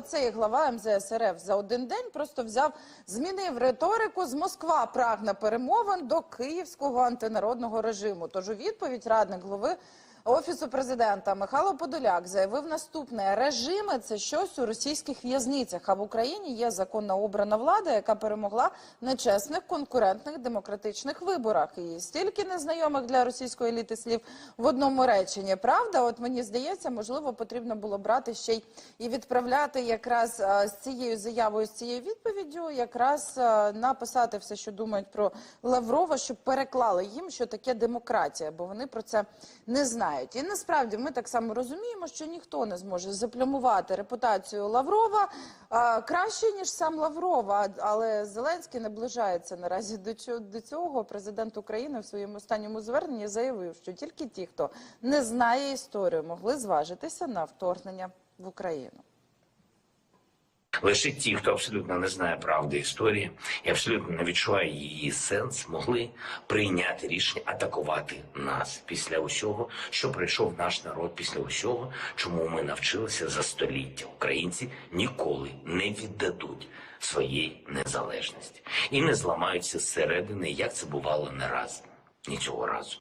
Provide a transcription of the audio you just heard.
Цей глава МЗС РФ за один день просто взяв, змінив риторику з Москва прагне перемовин до київського антинародного режиму. Тож у відповідь радник голови Офісу президента Михайло Подоляк заявив наступне: режими це щось у російських в'язницях. А в Україні є законно обрана влада, яка перемогла в нечесних конкурентних демократичних виборах. І стільки незнайомих для російської еліти слів в одному реченні. Правда, от мені здається, можливо, потрібно було брати ще й і відправляти якраз з цією заявою, з цією відповіддю, якраз написати все, що думають про Лаврова, щоб переклали їм, що таке демократія, бо вони про це не знають. І насправді ми так само розуміємо, що ніхто не зможе заплямувати репутацію Лаврова а, краще ніж сам Лаврова. Але Зеленський наближається наразі до цього. Президент України в своєму останньому зверненні заявив, що тільки ті, хто не знає історію, могли зважитися на вторгнення в Україну. Лише ті, хто абсолютно не знає правди історії і абсолютно не відчуває її сенс, могли прийняти рішення атакувати нас після усього, що пройшов наш народ, після усього, чому ми навчилися за століття. Українці ніколи не віддадуть своєї незалежності і не зламаються зсередини, як це бувало не раз, ні цього разу.